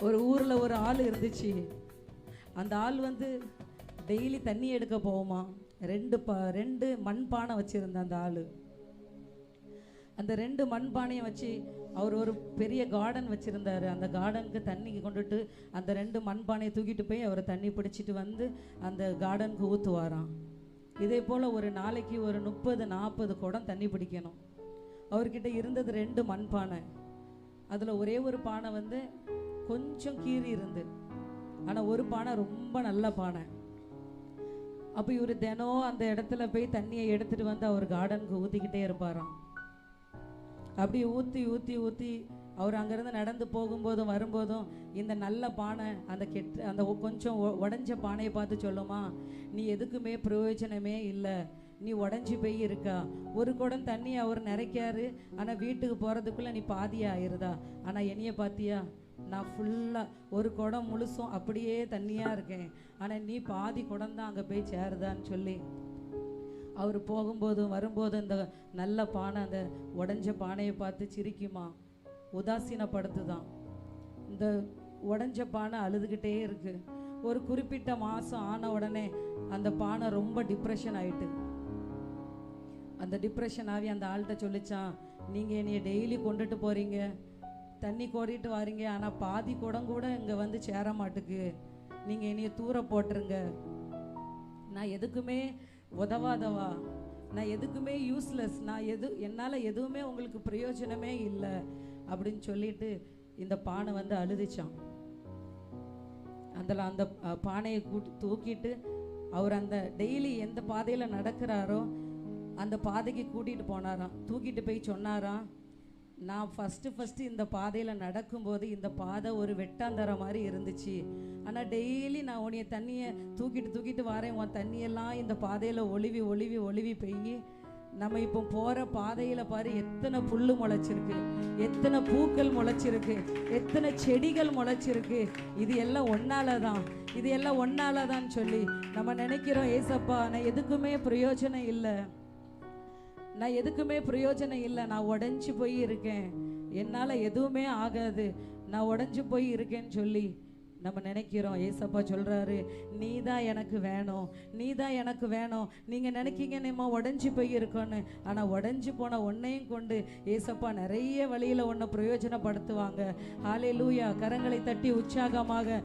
ஒரு ஊரில் ஒரு ஆள் இருந்துச்சு. அந்த ஆள் வந்து டெய்லி தண்ணி எடுக்க போவோமா? ரெண்டு ப ரெண்டு மண்பானை வச்சுருந்த அந்த ஆள். அந்த ரெண்டு மண்பானையை வச்சு அவர் ஒரு பெரிய கார்டன் வச்சுருந்தாரு. அந்த கார்டனுக்கு தண்ணிக்கு கொண்டுட்டு அந்த ரெண்டு மண்பானையை தூக்கிட்டு போய் அவர் தண்ணி பிடிச்சிட்டு வந்து அந்த கார்டனுக்கு ஊற்றுவாராம் இதே போல் ஒரு நாளைக்கு ஒரு முப்பது நாற்பது குடம் தண்ணி பிடிக்கணும். அவர்கிட்ட இருந்தது ரெண்டு மண்பானை. அதில் ஒரே ஒரு பானை வந்து கொஞ்சம் கீறி இருந்து. ஆனால் ஒரு பானை ரொம்ப நல்ல பானை. அப்போ இவர் தினம் அந்த இடத்துல போய் தண்ணியை எடுத்துட்டு வந்து அவர் கார்டனுக்கு ஊற்றிக்கிட்டே இருப்பாராம். அப்படி ஊற்றி ஊற்றி ஊற்றி அவர் அங்கேருந்து நடந்து போகும்போதும் வரும்போதும் இந்த நல்ல பானை அந்த கெட்டு அந்த கொஞ்சம் ஒ- பானையை பார்த்து சொல்லுமா நீ எதுக்குமே பிரயோஜனமே இல்லை. நீ உடஞ்சி போய் இருக்கா. ஒரு குடம் தண்ணி அவர் நிறைக்காரு. ஆனால் வீட்டுக்கு போகிறதுக்குள்ளே நீ பாதியாக ஆயிருதா ஆனால் என்னைய பார்த்தியா நான் ஃபுல்லாக ஒரு குடம் முழுசும் அப்படியே தண்ணியாக இருக்கேன். ஆனால் நீ பாதி குடம் தான் அங்கே போய் சேருதான்னு சொல்லி. அவர் போகும்போதும் வரும்போதும் இந்த நல்ல பானை அந்த உடஞ்ச பானையை பார்த்து சிரிக்குமா. உதாசீனப்படுத்துதான். இந்த உடஞ்ச பானை அழுதுகிட்டே இருக்கு. ஒரு குறிப்பிட்ட மாதம் ஆன உடனே அந்த பானை ரொம்ப டிப்ரெஷன் ஆயிட்டு. அந்த டிப்ரெஷன் ஆகி அந்த ஆள்கிட்ட சொல்லிச்சான் நீங்கள் என்னைய டெய்லி கொண்டுட்டு போகிறீங்க தண்ணி கோரிட்டு வாரீங்க ஆனால் பாதி குடம் கூட இங்கே வந்து சேர மாட்டுக்கு. நீங்கள் என்னைய தூர போட்டுருங்க. நான் எதுக்குமே உதவாதவா? நான் எதுக்குமே யூஸ்லெஸ் நான் எது என்னால் எதுவுமே உங்களுக்கு பிரயோஜனமே இல்லை அப்படின்னு சொல்லிட்டு இந்த பானை வந்து அழுதுச்சான் அதில் அந்த பானையை கூட்டி தூக்கிட்டு அவர் அந்த டெய்லி எந்த பாதையில் நடக்கிறாரோ அந்த பாதைக்கு கூட்டிகிட்டு போனாராம். தூக்கிட்டு போய் சொன்னாராம். நான் ஃபஸ்ட்டு ஃபஸ்ட்டு இந்த பாதையில் நடக்கும்போது இந்த பாதை ஒரு வெட்டாந்தர மாதிரி இருந்துச்சு. ஆனால் டெய்லி நான் உன்னைய தண்ணியை தூக்கிட்டு தூக்கிட்டு வரேன். உன் தண்ணியெல்லாம் இந்த பாதையில் ஒளிவி ஒளிவி ஒளிவி பெய்யி நம்ம இப்போ போகிற பாதையில் பாரு எத்தனை புல் முளைச்சிருக்கு. எத்தனை பூக்கள் முளைச்சிருக்கு. எத்தனை செடிகள் முளைச்சிருக்கு. இது எல்லாம் ஒன்னால தான் இது எல்லாம் ஒன்னால தான் சொல்லி நம்ம நினைக்கிறோம் ஏசப்பா நான் எதுக்குமே பிரயோஜனம் இல்லை. நான் எதுக்குமே பிரயோஜனம் இல்லை. நான் உடஞ்சி போய் இருக்கேன். என்னால் எதுவுமே ஆகாது. நான் உடஞ்சி போய் இருக்கேன்னு சொல்லி நம்ம நினைக்கிறோம். ஏசப்பா சொல்கிறாரு நீ தான் எனக்கு வேணும். நீ தான் எனக்கு வேணும். நீங்கள் நினைக்கிங்க நம்ம உடஞ்சி போய் இருக்கோன்னு. ஆனால் உடஞ்சி போன ஒன்னையும் கொண்டு ஏசப்பா நிறைய வழியில் ஒன்றை பிரயோஜனப்படுத்துவாங்க. ஹாலே லூயா கரங்களை தட்டி உற்சாகமாக